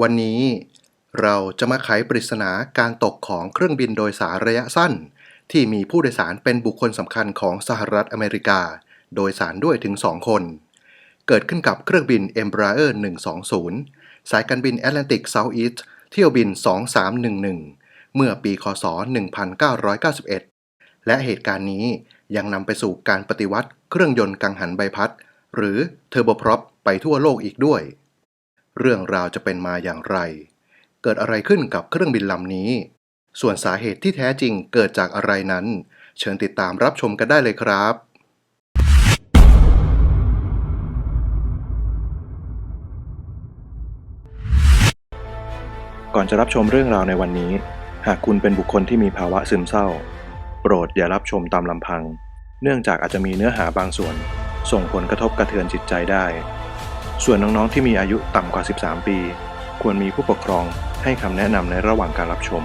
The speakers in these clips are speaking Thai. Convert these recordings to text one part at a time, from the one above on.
วันนี้เราจะมาไขปริศนาการตกของเครื่องบินโดยสารระยะสั้น ที่มีผู้โดยสารเป็นบุคคลสำคัญของสหรัฐอเมริกา โดยสารด้วยถึง 2 คน เกิดขึ้นกับเครื่องบิน Embraer 120 สายการบิน Atlantic Southeast เที่ยวบิน 2311 เมื่อปีคศ 1991 และเหตุการณ์นี้ยังนำไปสู่การปฏิวัติเครื่องยนต์กังหันใบพัด หรือเทอร์โบพร็อปไปทั่วโลกอีกด้วย เรื่องราวจะเป็นมาอย่างไร เกิดอะไรขึ้นกับเครื่องบินลำนี้ ส่วนสาเหตุที่แท้จริงเกิดจากอะไรนั้น เชิญติดตามรับชมกันได้เลยครับ ก่อนจะรับชมเรื่องราวในวันนี้ หากคุณเป็นบุคคลที่มีภาวะซึมเศร้า โปรดอย่ารับชมตามลำพัง เนื่องจากอาจจะมีเนื้อหาบางส่วน ส่งผลกระทบกระเทือนจิตใจได้ ส่วนน้องๆที่มีอายุต่ำกว่า 13 ปี ควรมีผู้ปกครองให้คำแนะนำในระหว่างการรับชม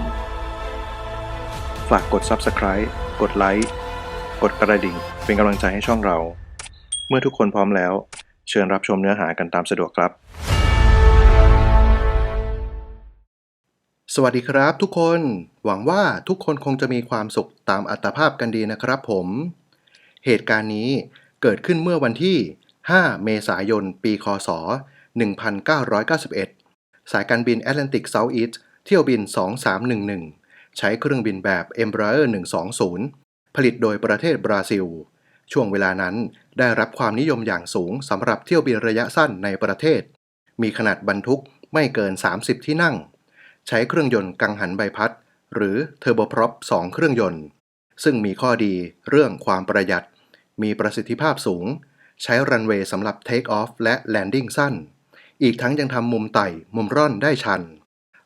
ฝากกด Subscribe กดไลค์กดกระดิ่ง เป็นกำลังใจให้ช่องเรา เมื่อทุกคนพร้อมแล้ว เชิญรับชมเนื้อหากันตามสะดวกครับ สวัสดีครับทุกคน หวังว่าทุกคนคงจะมีความสุขตามอัตภาพกันดีนะครับผม เหตุการณ์นี้เกิดขึ้นเมื่อวันที่ 5 เมษายน ปี คศ 1991 สายการบิน Atlantic Southeast เที่ยวบิน 2311 ใช้เครื่องบินแบบ Embraer 120 ผลิตโดยประเทศบราซิล ช่วงเวลานั้นได้รับความนิยมอย่างสูงสำหรับเที่ยวบินระยะสั้นในประเทศ มีขนาดบรรทุกไม่เกิน 30 ที่นั่ง ใช้เครื่องยนต์กังหันใบพัด หรือเทอร์โบพร็อป2เครื่องยนต์ ซึ่งมีข้อดีเรื่องความประหยัด มีประสิทธิภาพสูง ใช้รันเวย์สำหรับเทคออฟและแลนดิ้งสั้น อีกทั้งยังทำมุมไต่ มุมร่อนได้ชัน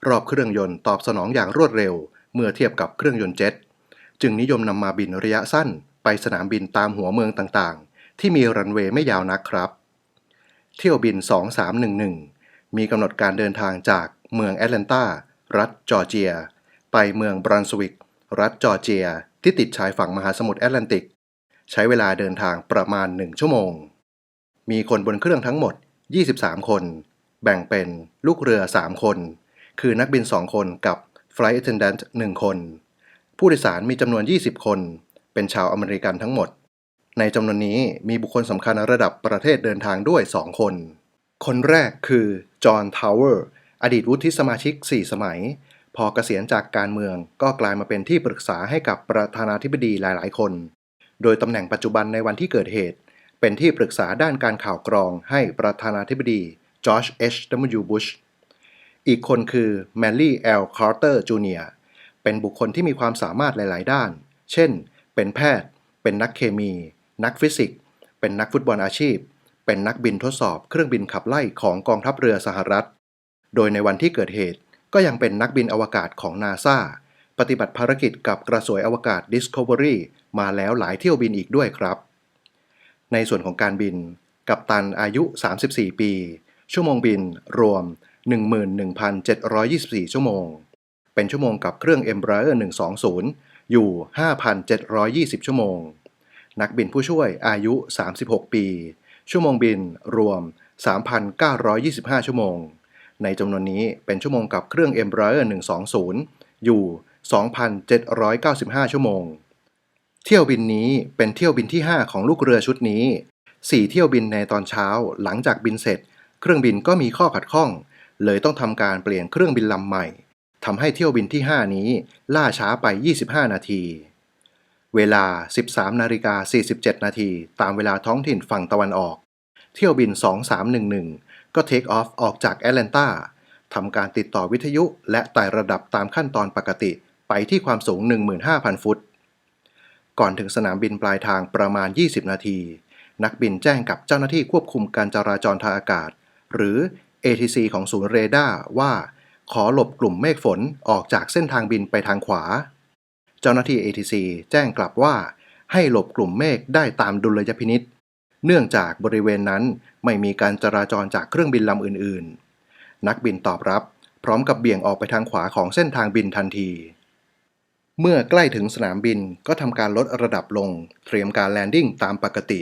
รอบเครื่องยนต์ตอบสนองอย่างรวดเร็ว เมื่อเทียบกับเครื่องยนต์เจ็ต จึงนิยมนำมาบินระยะสั้น ไปสนามบินตามหัวเมืองต่างๆ ที่มีรันเวย์ไม่ยาวนักครับ เที่ยวบิน 2311 มีกำหนดการเดินทางจากเมืองแอตแลนตารัฐจอร์เจีย ไปเมืองบรันสวิก รัฐจอร์เจีย ที่ติดชายฝั่งมหาสมุทรแอตแลนติก ใช้เวลาเดินทางประมาณ 1 ชั่วโมง มีคนบนเครื่องทั้งหมด 23 คน แบ่งเป็นลูกเรือ 3 คน คือนักบิน 2 คนกับ Flight Attendant 1 คน ผู้โดยสารมีจำนวน 20 คน เป็นชาวอเมริกันทั้งหมด ในจำนวนนี้มีบุคคลสำคัญระดับประเทศเดินทางด้วย 2 คน คนแรกคือจอห์นทาวเวอร์อดีตวุฒิสมาชิก 4 สมัย พอเกษียณจากการเมืองก็กลายมาเป็นที่ปรึกษาให้กับประธานาธิบดีหลาย ๆ คน โดยตำแหน่งปัจจุบันในวันที่เกิดเหตุ เป็นที่ปรึกษาด้านการข่าวกรองให้ประธานาธิบดีจอร์จเอชดัมยูบุชอีกคนคือแมลลี่แอลคาร์เตอร์จูเนียเป็นบุคคลที่มีความสามารถหลาย ๆ ด้าน เช่น เป็นแพทย์ เป็นนักเคมี นักฟิสิกส์ เป็นนักฟุตบอลอาชีพ เป็นนักบินทดสอบเครื่องบินขับไล่ของกองทัพเรือสหรัฐ โดยในวันที่เกิดเหตุก็ยังเป็นนักบินอวกาศของนาซาปฏิบัติภารกิจกับกระสวยอวกาศ Discovery มาแล้วหลายเที่ยวบินอีกด้วยครับ ในส่วนของการบิน กัปตันอายุ 34 ปี ชั่วโมงบินรวม 11,724 ชั่วโมง เป็นชั่วโมงกับเครื่อง Embraer 120 อยู่ 5,720 ชั่วโมง นักบินผู้ช่วยอายุ 36 ปี ชั่วโมงบินรวม 3,925 ชั่วโมง ในจำนวนนี้เป็นชั่วโมงกับเครื่อง Embraer 120 อยู่ 2,795 ชั่วโมง เที่ยวบินนี้เป็นเที่ยวบินที่ 5 ของลูกเรือชุดนี้ 4 เที่ยวบินในตอนเช้า หลังจากบินเสร็จ เครื่องบินก็มีข้อขัดข้อง เลยต้องทำการเปลี่ยนเครื่องบินลำใหม่ทำให้เที่ยวบินที่ 5 นี้ ล่าช้าไป 25 นาที เวลา 13นาฬิกา47 นาทีตามเวลาท้องถิ่นฝั่งตะวันออก เที่ยวบิน 2311 ก็เทคออฟออกจากแอตแลนตาทำการติดต่อวิทยุและไต่ระดับตามขั้นตอนปกติไปที่ความสูง 15,000 ฟุต ก่อนถึงสนามบินปลายทางประมาณ 20 นาที นักบินแจ้งกับเจ้าหน้าที่ควบคุมการจราจรทางอากาศ หรือ ATC ของศูนย์เรดาร์ว่า ขอหลบกลุ่มเมฆฝนออกจากเส้นทางบินไปทางขวา เจ้าหน้าที่ ATC แจ้งกลับว่า ให้หลบกลุ่มเมฆได้ตามดุลยพินิษเนื่องจากบริเวณนั้นไม่มีการจราจรจากเครื่องบินลำอื่น ๆ นักบินตอบรับ พร้อมกับเบี่ยงออกไปทางขวาของเส้นทางบินทันที เมื่อใกล้ถึงสนามบินก็ทำการลดระดับลง เตรียมการแลนดิ้งตามปกติ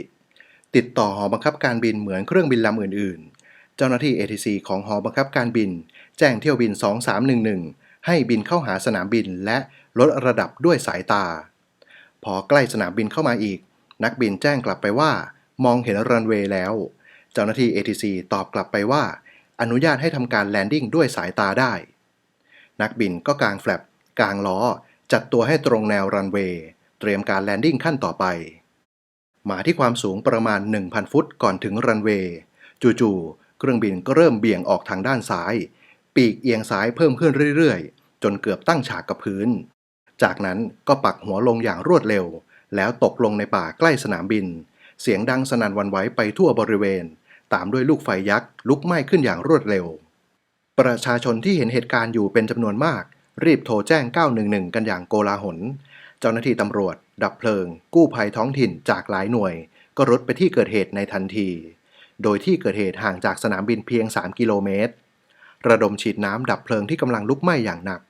ติดต่อหอบังคับการบินเหมือนเครื่องบินลำอื่น ๆ เจ้าหน้าที่ ATC ของหอบังคับการบิน แจ้งเที่ยวบิน 2311 ให้บินเข้าหาสนามบินและลดระดับด้วยสายตา พอใกล้สนามบินเข้ามาอีก นักบินแจ้งกลับไปว่า มองเห็นรันเวย์แล้ว เจ้าหน้าที่ ATC ตอบกลับไปว่า อนุญาตให้ทำการแลนดิ้งด้วยสายตาได้ นักบินก็กางแฟลปกางล้อ จัดตัวให้ตรงแนวรันเวย์ เตรียมการแลนดิ้งขั้นต่อไป มาที่ความสูงประมาณ 1,000 ฟุตก่อนถึงรันเวย์ จู่ๆ เครื่องบินก็เริ่มเบี่ยงออกทางด้านซ้าย ปีกเอียงซ้ายเพิ่มขึ้นเรื่อยๆ จนเกือบตั้งฉากกับพื้น จากนั้นก็ปักหัวลงอย่างรวดเร็ว แล้วตกลงในป่าใกล้สนามบิน เสียงดังสนั่นวันไหวไปทั่วบริเวณ ตามด้วยลูกไฟยักษ์ลุกไหม้ขึ้นอย่างรวดเร็ว ประชาชนที่เห็นเหตุการณ์อยู่เป็นจำนวนมาก รีบโทรแจ้ง 911 กันอย่างโกลาหล เจ้าหน้าที่ตำรวจ ดับเพลิง กู้ภัยท้องถิ่นจากหลายหน่วย ก็รุดไปที่เกิดเหตุในทันที โดยที่เกิดเหตุห่างจากสนามบินเพียง 3 กิโลเมตร ระดมฉีดน้ำดับเพลิงที่กำลังลุกไหม้อย่างหนัก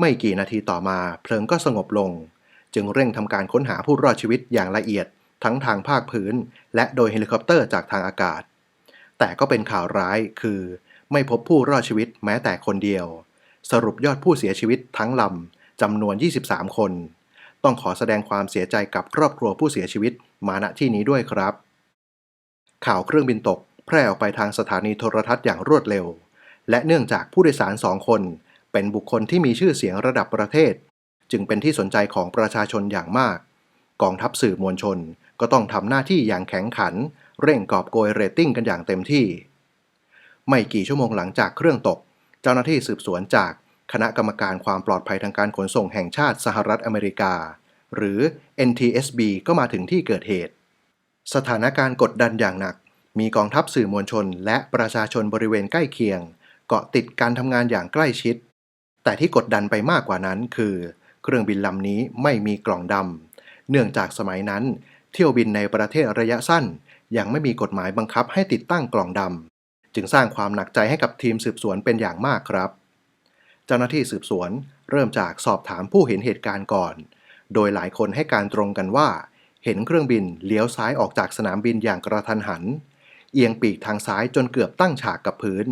ไม่กี่นาทีต่อมาเพลิงก็สงบลง จึงเร่งทำการค้นหาผู้รอดชีวิตอย่างละเอียด ทั้งทางภาคพื้น และโดยเฮลิคอปเตอร์จากทางอากาศ แต่ก็เป็นข่าวร้ายคือ ไม่พบผู้รอดชีวิตแม้แต่คนเดียว สรุปยอดผู้เสียชีวิตทั้งลำจำนวน 23 คน ต้องขอแสดงความเสียใจกับครอบครัวผู้เสียชีวิตมาณที่นี้ด้วยครับ ข่าวเครื่องบินตก แพร่ออกไปทางสถานีโทรทัศน์อย่างรวดเร็ว และเนื่องจากผู้โดยสารสองคน เป็นบุคคลที่มีชื่อเสียงระดับประเทศ จึงเป็นที่สนใจของประชาชนอย่างมาก กองทัพสื่อมวลชนก็ต้องทำหน้าที่อย่างแข็งขัน เร่งกอบโกยเรตติ้งกันอย่างเต็มที่ ไม่กี่ชั่วโมงหลังจากเครื่องตก เจ้าหน้าที่สืบสวนจากคณะกรรมการความปลอดภัยทางการขนส่งแห่งชาติสหรัฐอเมริกา หรือ NTSB ก็มาถึงที่เกิดเหตุ สถานการณ์กดดันอย่างหนัก มีกองทัพสื่อมวลชน และประชาชนบริเวณใกล้เคียง เกาะติดการทำงานอย่างใกล้ชิด แต่ที่กดดันไปมากกว่านั้นคือ เครื่องบินลำนี้ไม่มีกล่องดำเนื่องจากสมัยนั้น เที่ยวบินในประเทศระยะสั้น ยังไม่มีกฎหมายบังคับให้ติดตั้งกล่องดำ จึงสร้างความหนักใจให้กับทีมสืบสวนเป็นอย่างมากครับ เจ้าหน้าที่สืบสวนเริ่มจากสอบถามผู้เห็นเหตุการณ์ก่อน โดยหลายคนให้การตรงกันว่า เห็นเครื่องบินเลี้ยวซ้ายออกจากสนามบินอย่างกระทันหัน เอียงปีกทางซ้ายจนเกือบตั้งฉากกับพื้น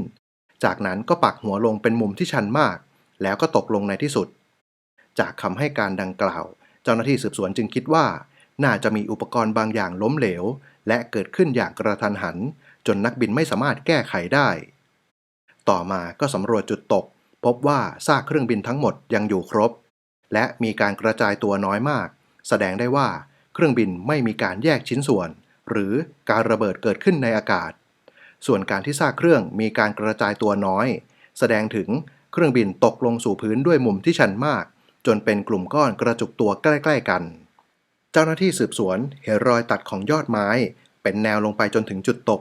จากนั้นก็ปักหัวลงเป็นมุมที่ชันมาก แล้วก็ตกลงในที่สุด จากคำให้การดังกล่าว เจ้าหน้าที่สืบสวนจึงคิดว่า น่าจะมีอุปกรณ์บางอย่างล้มเหลว และเกิดขึ้นอย่างกระทันหัน จนนักบินไม่สามารถแก้ไขได้ ต่อมาก็สำรวจจุดตก พบว่าซากเครื่องบินทั้งหมดยังอยู่ครบ และมีการกระจายตัวน้อยมาก แสดงได้ว่าเครื่องบินไม่มีการแยกชิ้นส่วน หรือการระเบิดเกิดขึ้นในอากาศ ส่วนการที่ซากเครื่องมีการกระจายตัวน้อย แสดงถึงเครื่องบินตกลงสู่พื้นด้วยมุมที่ชันมาก จนเป็นกลุ่มก้อนกระจุกตัวใกล้ๆกัน เจ้าหน้าที่สืบสวนเห็นรอยตัดของยอดไม้ เป็นแนวลงไปจนถึงจุดตก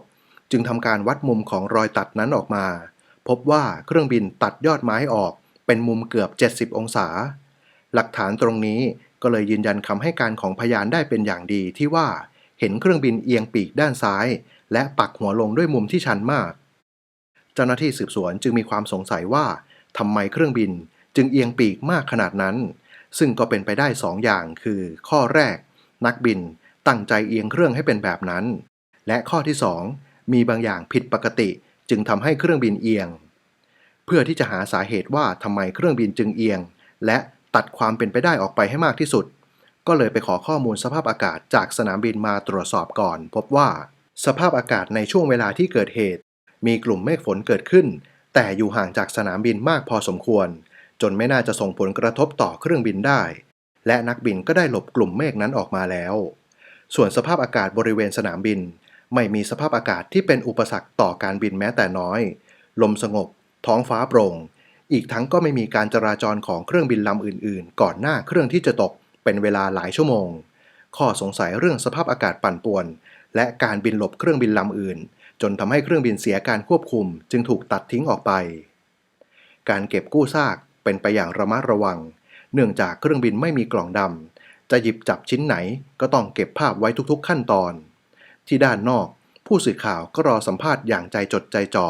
จึงทำการวัดมุมของรอยตัดนั้นออกมา พบว่าเครื่องบินตัดยอดไม้ออกเป็นมุมเกือบ 70 องศา หลักฐานตรงนี้ก็เลยยืนยันคำให้การของพยานได้เป็นอย่างดีที่ว่าเห็นเครื่องบินเอียงปีกด้านซ้าย และปักหัวลงด้วยมุมที่ชันมาก เจ้าหน้าที่สืบสวนจึงมีความสงสัยว่าทำไมเครื่องบินจึงเอียงปีกมากขนาดนั้น ซึ่งก็เป็นไปได้สองอย่างคือ ข้อแรก นักบินตั้งใจเอียงเครื่องให้เป็นแบบนั้น และข้อที่สอง มีบางอย่างผิดปกติจึงทำให้เครื่องบินเอียง เพื่อที่จะหาสาเหตุว่าทำไมเครื่องบินจึงเอียง และตัดความเป็นไปได้ออกไปให้มากที่สุด ก็เลยไปขอข้อมูลสภาพอากาศจากสนามบินมาตรวจสอบก่อน พบว่า สภาพอากาศในช่วงเวลาที่เกิดเหตุ มีกลุ่มเมฆฝนเกิดขึ้น แต่อยู่ห่างจากสนามบินมากพอสมควร จนไม่น่าจะส่งผลกระทบต่อเครื่องบินได้ และนักบินก็ได้หลบกลุ่มเมฆนั้นออกมาแล้ว ส่วนสภาพอากาศบริเวณสนามบิน ไม่มีสภาพอากาศที่เป็นอุปสรรคต่อการบินแม้แต่น้อย ลมสงบ ท้องฟ้าโปร่ง อีกทั้งก็ไม่มีการจราจรของเครื่องบินลำอื่น ๆ ก่อนหน้าเครื่องที่จะตกเป็นเวลาหลายชั่วโมง ข้อสงสัยเรื่องสภาพอากาศปั่นป่วน และการบินหลบเครื่องบินลำอื่น จนทำให้เครื่องบินเสียการควบคุม จึงถูกตัดทิ้งออกไป การเก็บกู้ซากเป็นไปอย่างระมัดระวัง เนื่องจากเครื่องบินไม่มีกล่องดำจะหยิบจับชิ้นไหนก็ต้องเก็บภาพไว้ทุกๆขั้นตอน ที่ด้านนอก ผู้สื่อข่าวก็รอสัมภาษณ์อย่างใจจดใจจ่อ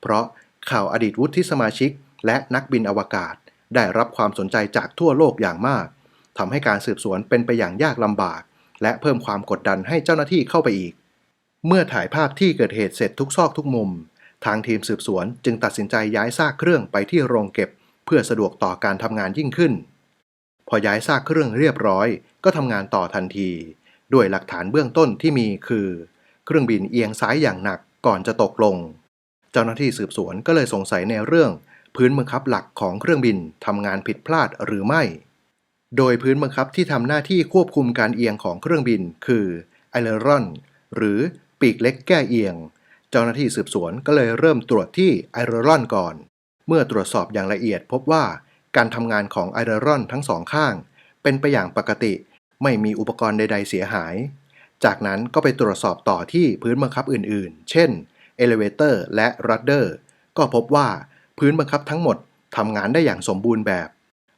เพราะข่าวอดีตวุฒิสมาชิก และนักบินอวกาศ ได้รับความสนใจจากทั่วโลกอย่างมากทำให้การสืบสวนเป็นไปอย่างยากลำบาก และเพิ่มความกดดันให้เจ้าหน้าที่เข้าไปอีก เมื่อถ่ายภาพที่เกิดเหตุเสร็จทุกซอกทุกมุม ทางทีมสืบสวนจึงตัดสินใจย้ายซากเครื่องไปที่โรงเก็บ เพื่อสะดวกต่อการทำงานยิ่งขึ้น พอย้ายซากเครื่องเรียบร้อย ก็ทำงานต่อทันที ด้วยหลักฐานเบื้องต้นที่มีคือ เครื่องบินเอียงซ้ายอย่างหนักก่อนจะตกลง เจ้าหน้าที่สืบสวนก็เลยสงสัยในเรื่อง พื้นบังคับหลักของเครื่องบินทำงานผิดพลาดหรือไม่ โดยพื้นบังคับที่ทำหน้าที่ควบคุมการเอียงของเครื่องบิน คือไอเลรอนหรือปีกเล็กแก้เอียง เจ้าหน้าที่สืบสวนก็เลยเริ่มตรวจที่ไอเลรอนก่อน เมื่อตรวจสอบอย่างละเอียดพบว่าการทำงานของไอเลรอนทั้งสองข้าง เป็นไปอย่างปกติ ไม่มีอุปกรณ์ใด ๆ เสียหาย จากนั้นก็ไปตรวจสอบต่อที่พื้นบังคับอื่น ๆ เช่นเอเลเวเตอร์และรัดเดอร์ก็พบว่าพื้นบังคับทั้งหมดทำงานได้อย่างสมบูรณ์แบบ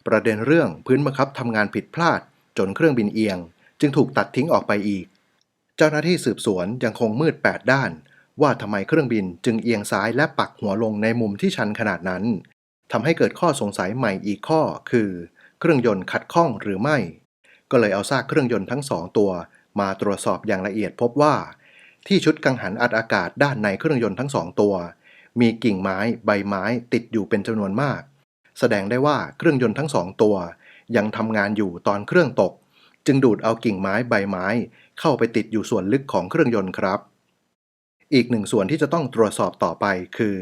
ประเด็นเรื่องพื้นบังคับทำงานผิดพลาด จนเครื่องบินเอียง จึงถูกตัดทิ้งออกไปอีก เจ้าหน้าที่สืบสวนยังคงมืด 8 ด้าน ว่าทำไมเครื่องบินจึงเอียงซ้ายและปักหัวลงในมุมที่ชันขนาดนั้นทำให้เกิดข้อสงสัยใหม่อีกข้อ คือ เครื่องยนต์ขัดข้องหรือไม่ ก็เลยเอาซากเครื่องยนต์ทั้งสองตัว มาตรวจสอบอย่างละเอียดพบว่า ที่ชุดกังหันอัดอากาศด้านในเครื่องยนต์ทั้งสองตัว มีกิ่งไม้ใบไม้ติดอยู่เป็นจำนวนมาก แสดงได้ว่าเครื่องยนต์ทั้งสองตัว ยังทำงานอยู่ตอนเครื่องตก จึงดูดเอากิ่งไม้ใบไม้ เข้าไปติดอยู่ส่วนลึกของเครื่องยนต์ครับ อีกหนึ่งส่วนที่จะต้องตรวจสอบต่อไปคือ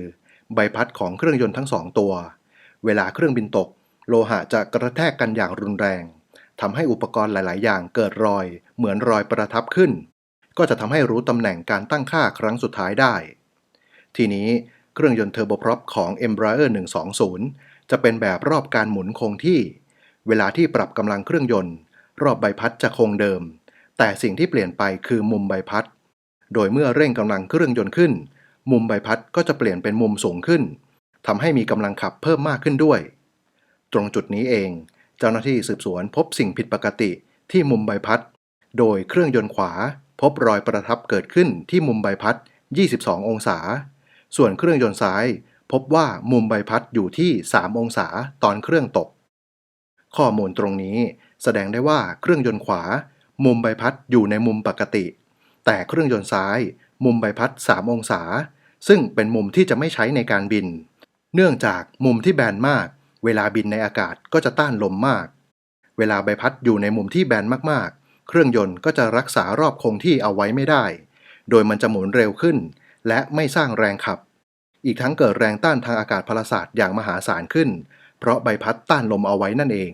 ใบพัดของเครื่องยนต์ทั้งสองตัว เวลาเครื่องบินตก โลหะจะกระแทกกันอย่างรุนแรง ทำให้อุปกรณ์หลาย ๆ อย่างเกิดรอย เหมือนรอยประทับขึ้น ก็จะทำให้รู้ตำแหน่งการตั้งค่าครั้งสุดท้ายได้ ทีนี้เครื่องยนต์เทอร์โบพร็อปของ Embraer 120 จะเป็นแบบรอบการหมุนคงที่ เวลาที่ปรับกำลังเครื่องยนต์ รอบใบพัดจะคงเดิม แต่สิ่งที่เปลี่ยนไปคือมุมใบพัด โดยเมื่อเร่งกำลังเครื่องยนต์ขึ้น มุมใบพัดก็จะเปลี่ยนเป็นมุมสูงขึ้นทำให้มีกำลังขับเพิ่มมากขึ้นด้วย ตรงจุดนี้เอง เจ้าหน้าที่สืบสวนพบสิ่งผิดปกติที่มุมใบพัด โดยเครื่องยนต์ขวา พบรอยประทับเกิดขึ้นที่มุมใบพัด 22 องศา ส่วนเครื่องยนต์ซ้าย พบว่ามุมใบพัดอยู่ที่ 3 องศาตอนเครื่องตก ข้อมูลตรงนี้แสดงได้ว่าเครื่องยนต์ขวา มุมใบพัดอยู่ในมุมปกติ แต่เครื่องยนต์ซ้าย มุมใบพัด 3 องศา ซึ่งเป็นมุมที่จะไม่ใช้ในการบิน เนื่องจากมุมที่แบนมาก เวลาบินในอากาศก็จะต้านลมมาก เวลาใบพัดอยู่ในมุมที่แบนมากๆ เครื่องยนต์ก็จะรักษารอบคงที่เอาไว้ไม่ได้ โดยมันจะหมุนเร็วขึ้น และไม่สร้างแรงขับ อีกทั้งเกิดแรงต้านทางอากาศพลศาสตร์อย่างมหาศาลขึ้น เพราะใบพัดต้านลมเอาไว้นั่นเอง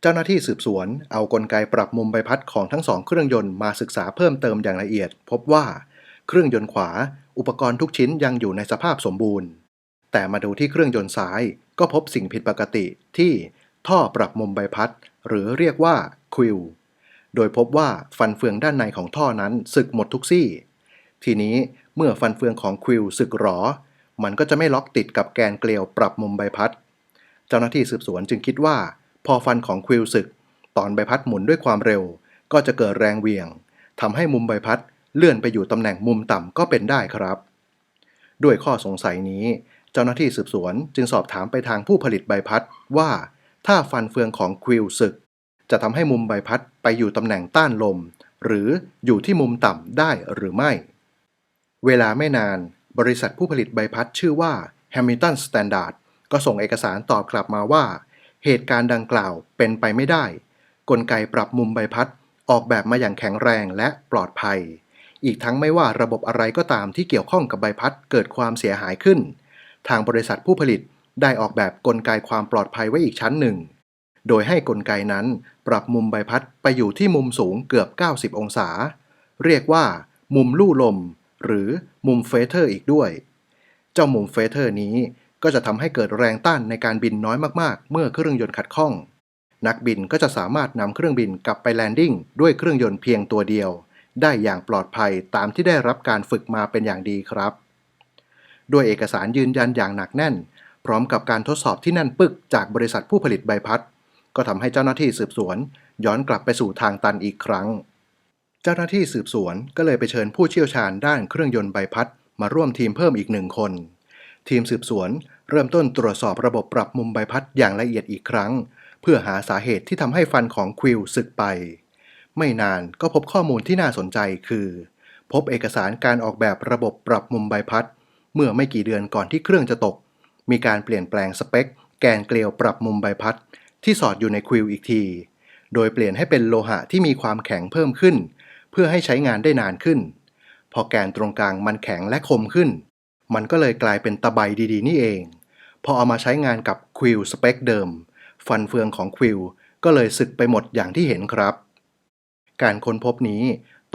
เจ้าหน้าที่สืบสวนเอากลไกปรับมุมใบพัดของทั้งสองเครื่องยนต์มาศึกษาเพิ่มเติมอย่างละเอียด พบว่า เครื่องยนต์ขวา อุปกรณ์ทุกชิ้นยังอยู่ในสภาพสมบูรณ์ แต่มาดูที่เครื่องยนต์ซ้ายก็พบสิ่งผิดปกติที่ท่อปรับมุมใบพัด หรือเรียกว่าควิลโดยพบว่าฟันเฟืองด้านในของท่อนั้นสึกหมดทุกซี่ ทีนี้เมื่อฟันเฟืองของควิลสึกหรอ มันก็จะไม่ล็อกติดกับแกนเกลียวปรับมุมใบพัด เจ้าหน้าที่สืบสวนจึงคิดว่า พอฟันของควิลสึก ตอนใบพัดหมุนด้วยความเร็ว ก็จะเกิดแรงเหวี่ยงทำให้มุมใบพัดเลื่อนไปอยู่ตำแหน่งมุมต่ำก็เป็นได้ครับ ด้วยข้อสงสัยนี้ เจ้าหน้าที่สืบสวนจึงสอบถามไปทางผู้ผลิตใบพัดว่า ถ้าฟันเฟืองของควิลสึก จะทำให้มุมใบพัดไปอยู่ตำแหน่งต้านลม หรืออยู่ที่มุมต่ำได้หรือไม่ เวลาไม่นาน บริษัทผู้ผลิตใบพัดชื่อว่า Hamilton Standard ก็ส่งเอกสารตอบกลับมาว่า เหตุการณ์ดังกล่าวเป็นไปไม่ได้ กลไกปรับมุมใบพัดออกแบบมาอย่างแข็งแรงและปลอดภัย อีกทั้งไม่ว่าระบบอะไรก็ตามที่เกี่ยวข้องกับใบพัดเกิดความเสียหายขึ้น ทางบริษัทผู้ผลิตได้ออกแบบกลไกความปลอดภัยไว้อีกชั้นหนึ่ง โดยให้กลไกนั้นปรับมุมใบพัดไปอยู่ที่มุมสูงเกือบ 90 องศา เรียกว่า มุมลู่ลม หรือมุมเฟเธอร์อีกด้วย เจ้ามุมเฟเธอร์นี้ก็จะทำให้เกิดแรงต้านในการบินน้อยมากๆ เมื่อเครื่องยนต์ขัดข้อง นักบินก็จะสามารถนำเครื่องบินกลับไปแลนดิ้งด้วยเครื่องยนต์เพียงตัวเดียว ได้อย่างปลอดภัยตามที่ได้รับการฝึกมาเป็นอย่างดีครับ ด้วยเอกสารยืนยันอย่างหนักแน่น พร้อมกับการทดสอบที่แน่นปึกจากบริษัทผู้ผลิตใบพัด ก็ทำให้เจ้าหน้าที่สืบสวน ย้อนกลับไปสู่ทางตันอีกครั้ง เจ้าหน้าที่สืบสวนก็เลยไปเชิญผู้เชี่ยวชาญด้านเครื่องยนต์ใบพัด มาร่วมทีมเพิ่มอีกหนึ่งคน ทีมสืบสวนเริ่มต้นตรวจสอบระบบปรับมุมใบพัดอย่างละเอียดอีกครั้ง เพื่อหาสาเหตุที่ทำให้ฟันของควิลสึกไป ไม่นานก็พบข้อมูลที่น่าสนใจคือ พบเอกสารการออกแบบระบบปรับมุมใบพัด เมื่อไม่กี่เดือนก่อนที่เครื่องจะตก มีการเปลี่ยนแปลงสเปค แกนเกลียวปรับมุมใบพัด ที่สอดอยู่ในควิลอีกที โดยเปลี่ยนให้เป็นโลหะที่มีความแข็งเพิ่มขึ้น เพื่อให้ใช้งานได้นานขึ้น พอแกนตรงกลางมันแข็งและคมขึ้น มันก็เลยกลายเป็นตะไบดีๆ นี่เอง พอเอามาใช้งานกับควิลสเปคเดิม ฟันเฟืองของควิลก็เลยสึกไปหมดอย่างที่เห็นครับ การค้นพบนี้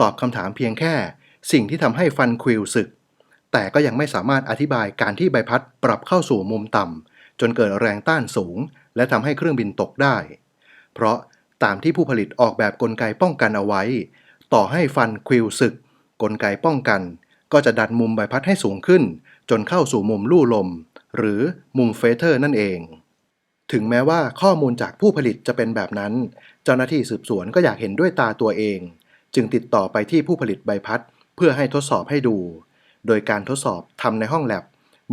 ตอบคำถามเพียงแค่ สิ่งที่ทำให้ฟันควิลสึก แต่ก็ยังไม่สามารถอธิบายการที่ใบพัดปรับเข้าสู่มุมต่ำจนเกิดแรงต้านสูง และทำให้เครื่องบินตกได้ เพราะตามที่ผู้ผลิตออกแบบกลไกป้องกันเอาไว้ ต่อให้ฟันควิลสึก กลไกป้องกัน ก็จะดันมุมใบพัดให้สูงขึ้น จนเข้าสู่มุมลู่ลม หรือมุมเฟเธอร์นั่นเอง ถึงแม้ว่าข้อมูลจากผู้ผลิตจะเป็นแบบนั้น เจ้าหน้าที่สืบสวนก็อยากเห็นด้วยตาตัวเอง จึงติดต่อไปที่ผู้ผลิตใบพัด เพื่อให้ทดสอบให้ดู โดยการทดสอบทำในห้องแลบ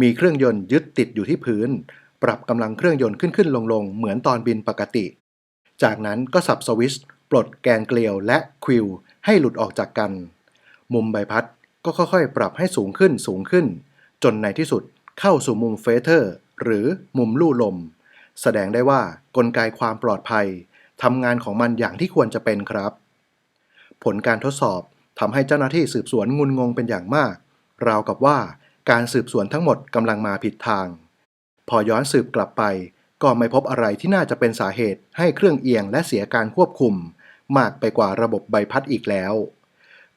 มีเครื่องยนต์ยึดติดอยู่ที่พื้น ปรับกำลังเครื่องยนต์ขึ้นขึ้นลงลงเหมือนตอนบินปกติ จากนั้นก็สับสวิชปลดแกนเกลียวและควิลให้หลุดออกจากกัน มุมใบพัดก็ค่อยๆ ปรับให้สูงขึ้นสูงขึ้น จนในที่สุดเข้าสู่มุมเฟเธอร์ หรือมุมลู่ลม แสดงได้ว่ากลไกความปลอดภัยทำงานของมันอย่างที่ควรจะเป็นครับ ผลการทดสอบทำให้เจ้าหน้าที่สืบสวนงุนงงเป็นอย่างมาก ราวกับว่าการสืบสวนทั้งหมดกำลังมาผิดทาง พอย้อนสืบกลับไป ก็ไม่พบอะไรที่น่าจะเป็นสาเหตุให้เครื่องเอียงและเสียการควบคุม มากไปกว่าระบบใบพัดอีกแล้ว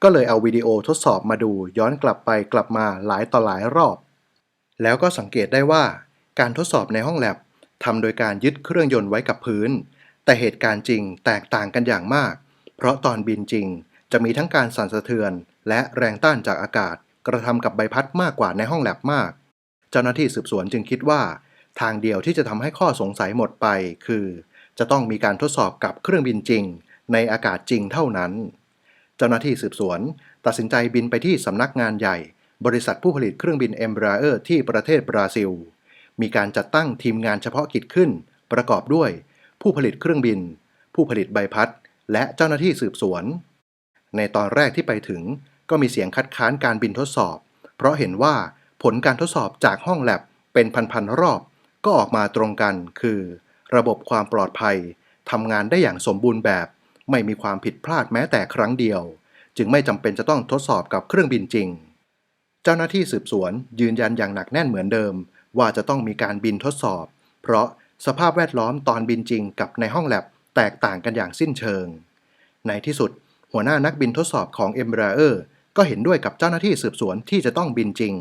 ก็เลยเอาวิดีโอทดสอบมาดูย้อนกลับไปกลับมาหลายต่อหลายรอบ แล้วก็สังเกตได้ว่า การทดสอบในห้องแลบทำโดยการยึดเครื่องยนต์ไว้กับพื้น แต่เหตุการณ์จริงแตกต่างกันอย่างมาก เพราะตอนบินจริงจะมีทั้งการสั่นสะเทือนและแรงต้านจากอากาศ กระทำกับใบพัดมากกว่าในห้องแลบมาก เจ้าหน้าที่สืบสวนจึงคิดว่า ทางเดียวที่จะทำให้ข้อสงสัยหมดไป คือ จะต้องมีการทดสอบกับเครื่องบินจริง ในอากาศจริงเท่านั้น เจ้าหน้าที่สืบสวน ตัดสินใจบินไปที่สำนักงานใหญ่ บริษัทผู้ผลิตเครื่องบิน Embraer ที่ประเทศบราซิล มีการจัดตั้งทีมงานเฉพาะกิจขึ้น ประกอบด้วย ผู้ผลิตเครื่องบิน ผู้ผลิตใบพัด และเจ้าหน้าที่สืบสวน ในตอนแรกที่ไปถึง ก็มีเสียงคัดค้านการบินทดสอบ เพราะเห็นว่าผลการทดสอบจากห้องแลบเป็นพันๆรอบ ก็ออกมาตรงกัน คือ ระบบความปลอดภัยทำงานได้อย่างสมบูรณ์แบบ ไม่มีความผิดพลาดแม้แต่ครั้งเดียว จึงไม่จำเป็นจะต้องทดสอบกับเครื่องบินจริง เจ้าหน้าที่สืบสวนยืนยันอย่างหนักแน่นเหมือนเดิม ว่าจะต้องมีการบินทดสอบ เพราะสภาพแวดล้อมตอนบินจริงกับในห้องแลบแตกต่างกันอย่างสิ้นเชิง ในที่สุด หัวหน้านักบินทดสอบของ Embraer ก็เห็นด้วยกับเจ้าหน้าที่สืบสวนที่จะต้องบินจริง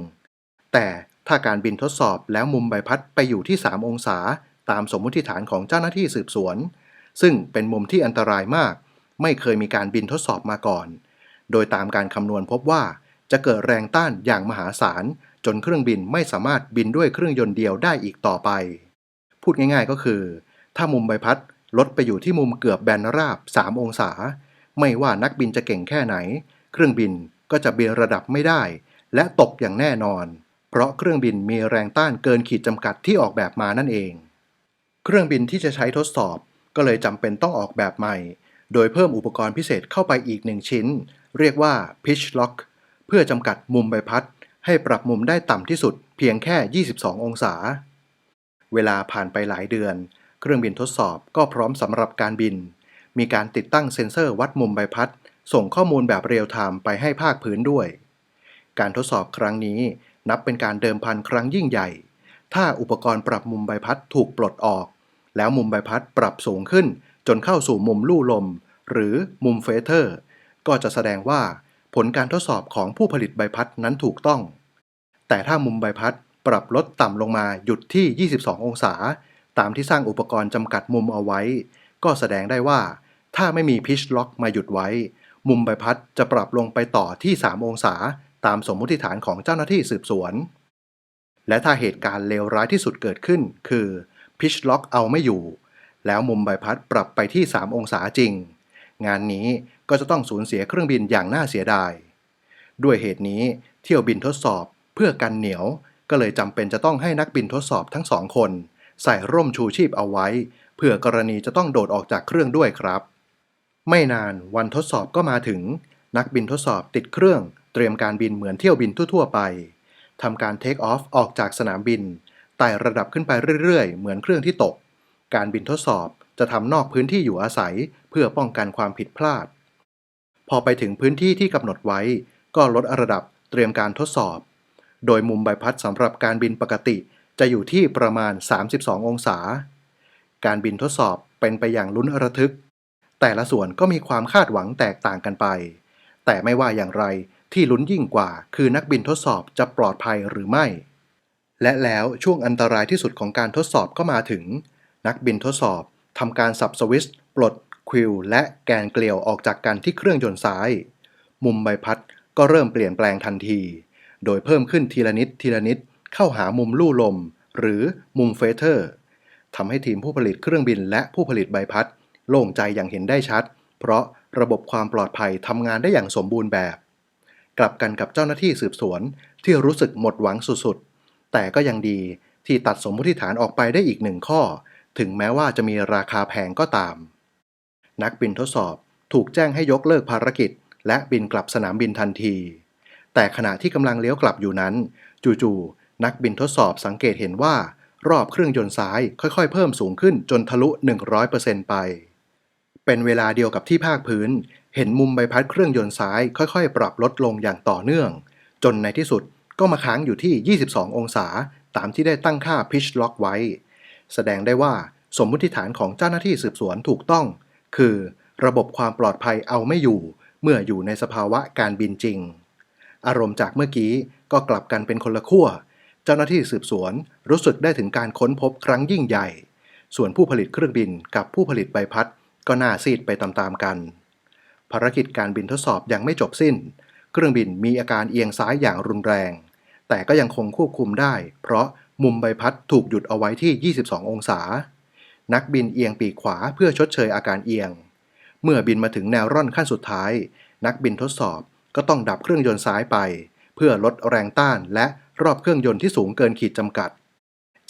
แต่ถ้าการบินทดสอบแล้วมุมใบพัดไปอยู่ที่ 3 องศา ตามสมมุติฐานของเจ้าหน้าที่สืบสวน ซึ่งเป็นมุมที่อันตรายมาก ไม่เคยมีการบินทดสอบมาก่อน โดยตามการคำนวณพบว่าจะเกิดแรงต้านอย่างมหาศาล จนเครื่องบินไม่สามารถบินด้วยเครื่องยนต์เดียวได้อีกต่อไป พูดง่ายๆก็คือ ถ้ามุมใบพัดลดไปอยู่ที่มุมเกือบแบนราบ 3 องศา ไม่ว่านักบินจะเก่งแค่ไหน เครื่องบิน ก็จะบินระดับไม่ได้ และตกอย่างแน่นอน เพราะเครื่องบินมีแรงต้านเกินขีดจำกัดที่ออกแบบมานั่นเอง เครื่องบินที่จะใช้ทดสอบ ก็เลยจำเป็นต้องออกแบบใหม่ โดยเพิ่มอุปกรณ์พิเศษเข้าไปอีกหนึ่งชิ้น เรียกว่า pitch lock เพื่อจำกัดมุมใบพัด ให้ปรับมุมได้ต่ำที่สุด เพียงแค่ 22 องศา เวลาผ่านไปหลายเดือน เครื่องบินทดสอบก็พร้อมสำหรับการบิน มีการติดตั้งเซ็นเซอร์วัดมุมใบพัด ส่งข้อมูลแบบเรียลไทม์ไปให้ภาคพื้นด้วย การทดสอบครั้งนี้นับเป็นการเดิมพันครั้งยิ่งใหญ่ ถ้าอุปกรณ์ปรับมุมใบพัดถูกปลดออก แล้วมุมใบพัดปรับสูงขึ้น จนเข้าสู่มุมลู่ลม หรือมุมเฟเธอร์ ก็จะแสดงว่า ผลการทดสอบของผู้ผลิตใบพัดนั้นถูกต้อง แต่ถ้ามุมใบพัดปรับลดต่ำลงมาหยุดที่ 22 องศา ตามที่สร้างอุปกรณ์จำกัดมุมเอาไว้ ก็แสดงได้ว่า ถ้าไม่มีพิชล็อกมาหยุดไว้ มุมใบพัดจะปรับลงไปต่อที่ 3 องศาตามสมมติฐานของเจ้าหน้าที่สืบสวน และถ้าเหตุการณ์เลวร้ายที่สุดเกิดขึ้น คือพิชล็อกเอาไม่อยู่ แล้วมุมใบพัดปรับไปที่ 3 องศาจริง งานนี้ก็จะต้องสูญเสียเครื่องบินอย่างน่าเสียดาย ด้วยเหตุนี้เที่ยวบินทดสอบเพื่อกันเหนียว ก็เลยจำเป็นจะต้องให้นักบินทดสอบทั้งสองคน ใส่ร่มชูชีพเอาไว้เพื่อกรณีจะต้องโดดออกจากเครื่องด้วยครับ ไม่นานวันทดสอบก็มาถึง นักบินทดสอบติดเครื่อง เตรียมการบินเหมือนเที่ยวบินทั่วๆไปทำการเทคออฟออกจากสนามบินไต่ระดับขึ้นไปเรื่อยๆ เหมือนเครื่องที่ตก การบินทดสอบจะทำนอกพื้นที่อยู่อาศัย เพื่อป้องกันความผิดพลาด พอไปถึงพื้นที่ที่กำหนดไว้ ก็ลดระดับเตรียมการทดสอบ โดยมุมใบพัดสำหรับการบินปกติ จะอยู่ที่ประมาณ 32 องศา การบินทดสอบเป็นไปอย่างลุ้นระทึก แต่ละส่วนก็มีความคาดหวังแตกต่างกันไป แต่ไม่ว่าอย่างไรที่ลุ้นยิ่งกว่า คือนักบินทดสอบจะปลอดภัยหรือไม่ และแล้วช่วงอันตรายที่สุดของการทดสอบก็มาถึง นักบินทดสอบทำการสับสวิตช์ปลดควิลและแกนเกลียวออกจากกันที่เครื่องยนต์ซ้าย มุมใบพัดก็เริ่มเปลี่ยนแปลงทันที โดยเพิ่มขึ้นทีละนิดทีละนิดเข้าหามุมลู่ลม หรือมุมเฟเธอร์ทำให้ทีมผู้ผลิตเครื่องบินและผู้ผลิตใบพัด โล่งใจอย่างเห็นได้ชัด เพราะระบบความปลอดภัยทำงานได้อย่างสมบูรณ์แบบ กลับกันกับเจ้าหน้าที่สืบสวนที่รู้สึกหมดหวังสุดๆ แต่ก็ยังดีที่ตัดสมมติฐานออกไปได้อีกหนึ่งข้อ ถึงแม้ว่าจะมีราคาแพงก็ตาม นักบินทดสอบถูกแจ้งให้ยกเลิกภารกิจ และบินกลับสนามบินทันที แต่ขณะที่กำลังเลี้ยวกลับอยู่นั้น จู่ๆนักบินทดสอบสังเกตเห็นว่ารอบเครื่องยนต์ซ้ายค่อยๆ เพิ่มสูงขึ้นจนทะลุ 100%ไป เป็นเวลาเดียวกับที่ภาคพื้น เห็นมุมใบพัดเครื่องยนต์ซ้ายค่อยๆ ปรับลดลงอย่างต่อเนื่อง จนในที่สุดก็มาค้างอยู่ที่ 22 องศา ตามที่ได้ตั้งค่า pitch lock ไว้ แสดงได้ว่าสมมุติฐานของเจ้าหน้าที่สืบสวนถูกต้อง คือ ระบบความปลอดภัยเอาไม่อยู่ เมื่ออยู่ในสภาวะการบินจริง อารมณ์จากเมื่อกี้ก็กลับกันเป็นคนละขั้ว เจ้าหน้าที่สืบสวนรู้สึกได้ถึงการค้นพบครั้งยิ่งใหญ่ ส่วนผู้ผลิตเครื่องบินกับผู้ผลิตใบพัด ก็น่าซีดไปตามๆกัน ภารกิจการบินทดสอบยังไม่จบสิ้น เครื่องบินมีอาการเอียงซ้ายอย่างรุนแรง แต่ก็ยังคงควบคุมได้ เพราะมุมใบพัดถูกหยุดเอาไว้ที่ 22 องศา นักบินเอียงปีกขวาเพื่อชดเชยอาการเอียง เมื่อบินมาถึงแนวร่อนขั้นสุดท้าย นักบินทดสอบก็ต้องดับเครื่องยนต์ซ้ายไป เพื่อลดแรงต้านและรอบเครื่องยนต์ที่สูงเกินขีดจำกัด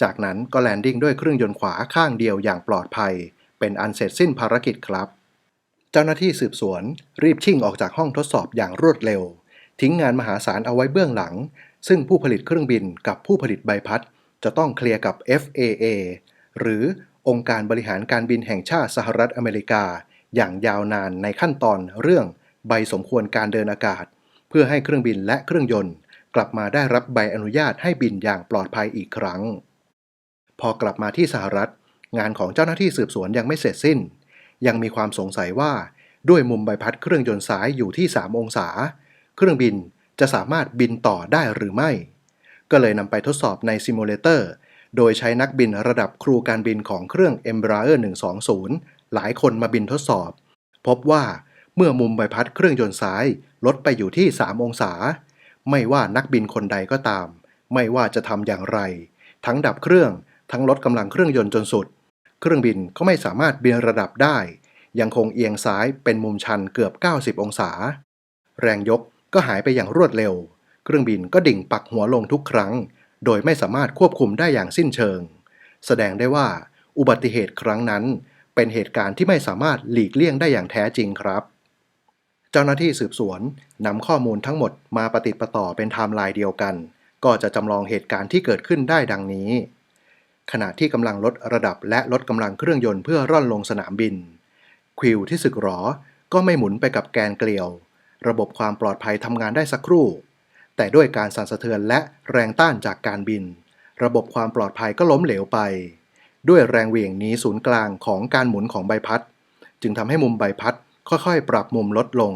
จากนั้นก็แลนดิ้งด้วยเครื่องยนต์ขวาข้างเดียวอย่างปลอดภัย เป็นอันเสร็จสิ้นภารกิจครับ เจ้าหน้าที่สืบสวนรีบชิ่งออกจากห้องทดสอบอย่างรวดเร็ว ทิ้งงานมหาศาลเอาไว้เบื้องหลัง ซึ่งผู้ผลิตเครื่องบินกับผู้ผลิตใบพัด จะต้องเคลียร์กับ FAA หรือองค์การบริหารการบินแห่งชาติสหรัฐอเมริกา อย่างยาวนานในขั้นตอนเรื่องใบสมควรการเดินอากาศ เพื่อให้เครื่องบินและเครื่องยนต์ กลับมาได้รับใบอนุญาตให้บินอย่างปลอดภัยอีกครั้ง พอกลับมาที่สหรัฐ งานของเจ้าหน้าที่สืบสวนยังไม่เสร็จสิ้น ยังมีความสงสัยว่า ด้วยมุมใบพัดเครื่องยนต์ซ้ายอยู่ที่ 3 องศา เครื่องบินจะสามารถบินต่อได้หรือไม่ ก็เลยนำไปทดสอบในซิมูเลเตอร์โดยใช้นักบินระดับครูการบินของเครื่อง Embraer 120 หลายคนมาบินทดสอบ พบว่าเมื่อมุมใบพัดเครื่องยนต์ซ้ายลดไปอยู่ที่ 3 องศา ไม่ว่านักบินคนใดก็ตาม ไม่ว่าจะทำอย่างไร ทั้งดับเครื่องทั้งลดกำลังเครื่องยนต์จนสุด เครื่องบินก็ไม่สามารถบินระดับได้ ยังคงเอียงซ้ายเป็นมุมชันเกือบ 90 องศา แรงยกก็หายไปอย่างรวดเร็ว เครื่องบินก็ดิ่งปักหัวลงทุกครั้ง โดยไม่สามารถควบคุมได้อย่างสิ้นเชิง แสดงได้ว่า อุบัติเหตุครั้งนั้น เป็นเหตุการณ์ที่ไม่สามารถหลีกเลี่ยงได้อย่างแท้จริงครับ เจ้าหน้าที่สืบสวนนำข้อมูลทั้งหมดมาปฏิดประต่อเป็นไทม์ไลน์เดียวกัน ก็จะจำลองเหตุการณ์ที่เกิดขึ้นได้ดังนี้ ขณะที่กำลังลดระดับและลดกำลังเครื่องยนต์เพื่อร่อนลงสนามบินควิวที่สึกหรอ ก็ไม่หมุนไปกับแกนเกลียว ระบบความปลอดภัยทำงานได้สักครู่ แต่ด้วยการสั่นสะเทือนและแรงต้านจากการบิน ระบบความปลอดภัยก็ล้มเหลวไป ด้วยแรงเหวี่ยงนี้ศูนย์กลางของการหมุนของใบพัด จึงทำให้มุมใบพัดค่อยๆ ปรับมุมลดลง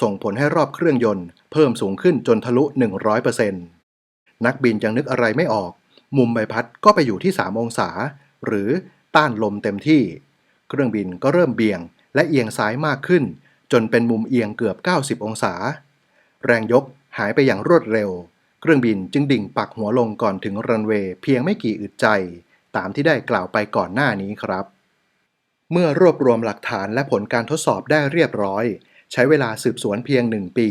ส่งผลให้รอบเครื่องยนต์ เพิ่มสูงขึ้นจนทะลุ 100%นักบินยังนึกอะไรไม่ออก มุมใบพัดก็ไปอยู่ที่ 3 องศา หรือต้านลมเต็มที่ เครื่องบินก็เริ่มเบี่ยง และเอียงซ้ายมากขึ้น จนเป็นมุมเอียงเกือบ 90 องศา แรงยกหายไปอย่างรวดเร็ว เครื่องบินจึงดิ่งปักหัวลงก่อนถึงรันเวย์เพียงไม่กี่อึดใจ ตามที่ได้กล่าวไปก่อนหน้านี้ครับ เมื่อรวบรวมหลักฐานและผลการทดสอบได้เรียบร้อย ใช้เวลาสืบสวนเพียงหนึ่งปี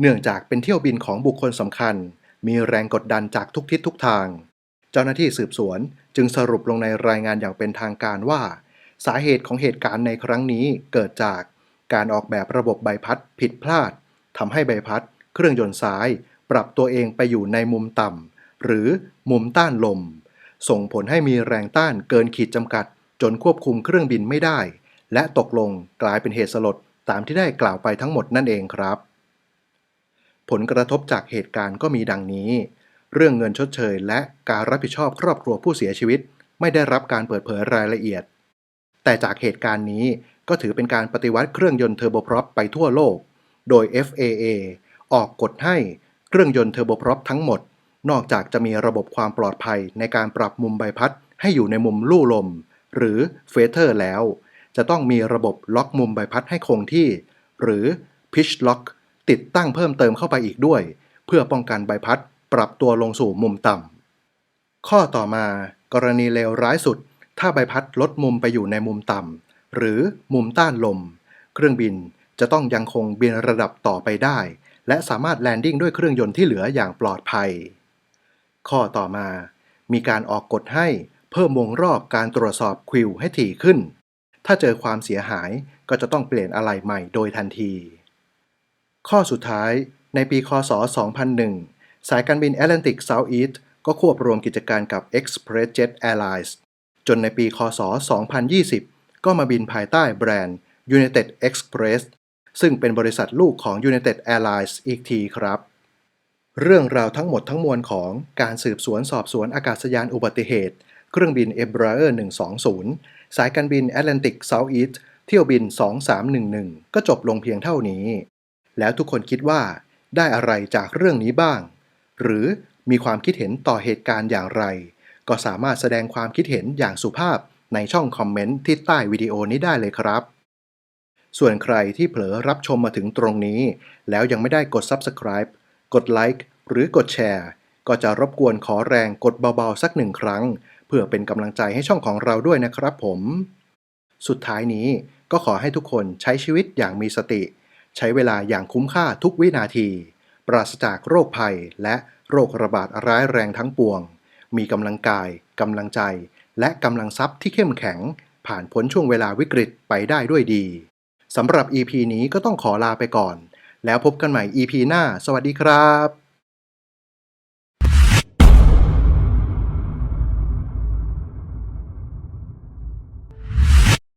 เนื่องจากเป็นเที่ยวบินของบุคคลสำคัญ มีแรงกดดันจากทุกทิศทุกทาง เจ้าหน้าที่สืบสวนจึงสรุปลงในรายงานอย่างเป็นทางการว่า สาเหตุของเหตุการณ์ในครั้งนี้เกิดจากการออกแบบระบบใบพัดผิดพลาดทำให้ใบพัด เครื่องยนต์ซ้าย ปรับตัวเองไปอยู่ในมุมต่ำหรือมุมต้านลม ส่งผลให้มีแรงต้านเกินขีดจำกัด จนควบคุมเครื่องบินไม่ได้ และตกลงกลายเป็นเหตุสลดตามที่ได้กล่าวไปทั้งหมดนั่นเองครับ ผลกระทบจากเหตุการณ์ก็มีดังนี้ เรื่องเงินชดเชย และการรับผิดชอบครอบครัวผู้เสียชีวิต ไม่ได้รับการเปิดเผยรายละเอียด แต่จากเหตุการณ์นี้ก็ถือเป็นการปฏิวัติเครื่องยนต์เทอร์โบพร็อปไปทั่วโลก โดย FAA ออกกฎให้เครื่องยนต์เทอร์โบพร็อปทั้งหมด นอกจากจะมีระบบความปลอดภัยในการปรับมุมใบพัดให้อยู่ในมุมลู่ลม หรือเฟเธอร์แล้ว จะต้องมีระบบล็อกมุมใบพัดให้คงที่ หรือ pitch lock ติดตั้งเพิ่มเติมเข้าไปอีกด้วย เพื่อป้องกันใบพัด ปรับตัวลงสู่มุมต่ำ ข้อต่อมากรณีเลวร้ายสุด ถ้าใบพัดลดมุมไปอยู่ในมุมต่ำ หรือมุมต้านลม เครื่องบินจะต้องยังคงบินระดับต่อไปได้ และสามารถแลนดิ้งด้วยเครื่องยนต์ที่เหลืออย่างปลอดภัย ข้อต่อมา มีการออกกฎให้เพิ่มวงรอบการตรวจสอบควิวให้ถี่ขึ้น ถ้าเจอความเสียหายก็จะต้องเปลี่ยนอะไหล่ใหม่โดยทันที ข้อสุดท้ายในปี คศ 2001 สายการบิน Atlantic Southeast ก็ควบรวมกิจการกับ ExpressJet Airlines จนในปีคศ 2020 ก็มาบินภายใต้แบรนด์ United Express ซึ่งเป็นบริษัทลูกของ United Airlines อีกทีครับ เรื่องราวทั้งหมดทั้งมวลของการสืบสวนสอบสวนอากาศยานอุบัติเหตุ เครื่องบิน Embraer 120 สายการบิน Atlantic Southeast เที่ยวบิน 2311 ก็จบลงเพียงเท่านี้ แล้วทุกคนคิดว่าได้อะไรจากเรื่องนี้บ้าง หรือมีความคิดเห็นต่อเหตุการณ์อย่างไร ก็สามารถแสดงความคิดเห็นอย่างสุภาพในช่องคอมเมนต์ที่ใต้วิดีโอนี้ได้เลยครับ ส่วนใครที่เผลอรับชมมาถึงตรงนี้ แล้วยังไม่ได้กด Subscribe กดไลค์หรือกดแชร์ก็จะรบกวนขอแรงกดเบาๆสักหนึ่งครั้ง เพื่อเป็นกำลังใจให้ช่องของเราด้วยนะครับผม สุดท้ายนี้ก็ขอให้ทุกคนใช้ชีวิตอย่างมีสติ ใช้เวลาอย่างคุ้มค่าทุกวินาที ปราศจากโรคภัยและโรคระบาดร้ายแรงทั้งปวง มีกำลังกายกำลังใจ และกำลังทรัพย์ที่เข้มแข็ง ผ่านพ้นช่วงเวลาวิกฤตไปได้ด้วยดีสำหรับ EP นี้ก็ต้องขอลาไปก่อน แล้วพบกันใหม่ EP หน้า สวัสดีครับ